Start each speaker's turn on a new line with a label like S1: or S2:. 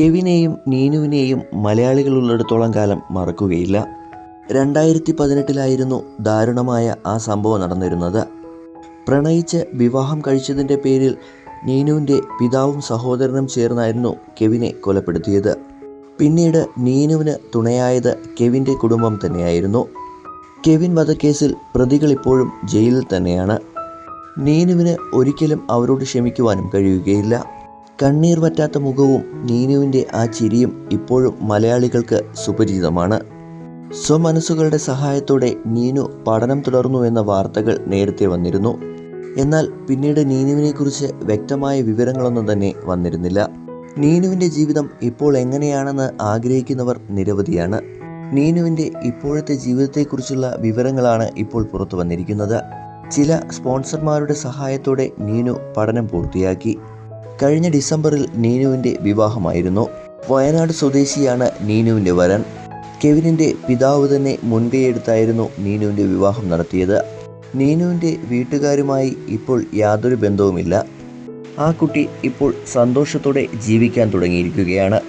S1: കെവിനെയും നീനുവിനെയും മലയാളികൾ ഉള്ളിടത്തോളം കാലം മറക്കുകയില്ല. രണ്ടായിരത്തി പതിനെട്ടിലായിരുന്നു ദാരുണമായ ആ സംഭവം നടന്നിരുന്നത്. പ്രണയിച്ച് വിവാഹം കഴിച്ചതിന്റെ പേരിൽ നീനുവിന്റെ പിതാവും സഹോദരനും ചേർന്നായിരുന്നു കെവിനെ കൊലപ്പെടുത്തിയത്. പിന്നീട് നീനുവിന് തുണയായത് കെവിന്റെ കുടുംബം തന്നെയായിരുന്നു. കെവിൻ വധക്കേസിൽ പ്രതികൾ ഇപ്പോഴും ജയിലിൽ തന്നെയാണ്. നീനുവിന് ഒരിക്കലും അവരോട് ക്ഷമിക്കുവാനും കഴിയുകയില്ല. കണ്ണീർ വറ്റാത്ത മുഖവും നീനുവിന്റെ ആ ചിരിയും ഇപ്പോഴും മലയാളികൾക്ക് സുപരിചിതമാണ്. സ്വമനസ്സുകളുടെ സഹായത്തോടെ നീനു പഠനം തുടർന്നു എന്ന വാർത്തകൾ നേരത്തെ വന്നിരുന്നു. എന്നാൽ പിന്നീട് നീനുവിനെക്കുറിച്ച് വ്യക്തമായ വിവരങ്ങളൊന്നും തന്നെ വന്നിരുന്നില്ല. നീനുവിന്റെ ജീവിതം ഇപ്പോൾ എങ്ങനെയാണെന്ന് ആഗ്രഹിക്കുന്നവർ നിരവധിയാണ്. നീനുവിന്റെ ഇപ്പോഴത്തെ ജീവിതത്തെക്കുറിച്ചുള്ള വിവരങ്ങളാണ് ഇപ്പോൾ പുറത്തു വന്നിരിക്കുന്നത്. ചില സ്പോൺസർമാരുടെ സഹായത്തോടെ നീനു പഠനം പൂർത്തിയാക്കി. കഴിഞ്ഞ ഡിസംബറിൽ നീനുവിന്റെ വിവാഹമായിരുന്നു. വയനാട് സ്വദേശിയാണ് നീനുവിന്റെ വരൻ. കെവിനിന്റെ പിതാവ് തന്നെ മുൻകൈയെടുത്തായിരുന്നു നീനുവിന്റെ വിവാഹം നടത്തിയത്. നീനുവിന്റെ വീട്ടുകാരുമായി ഇപ്പോൾ യാതൊരു ബന്ധവുമില്ല. ആ കുട്ടി ഇപ്പോൾ സന്തോഷത്തോടെ ജീവിക്കാൻ തുടങ്ങിയിരിക്കുകയാണ്.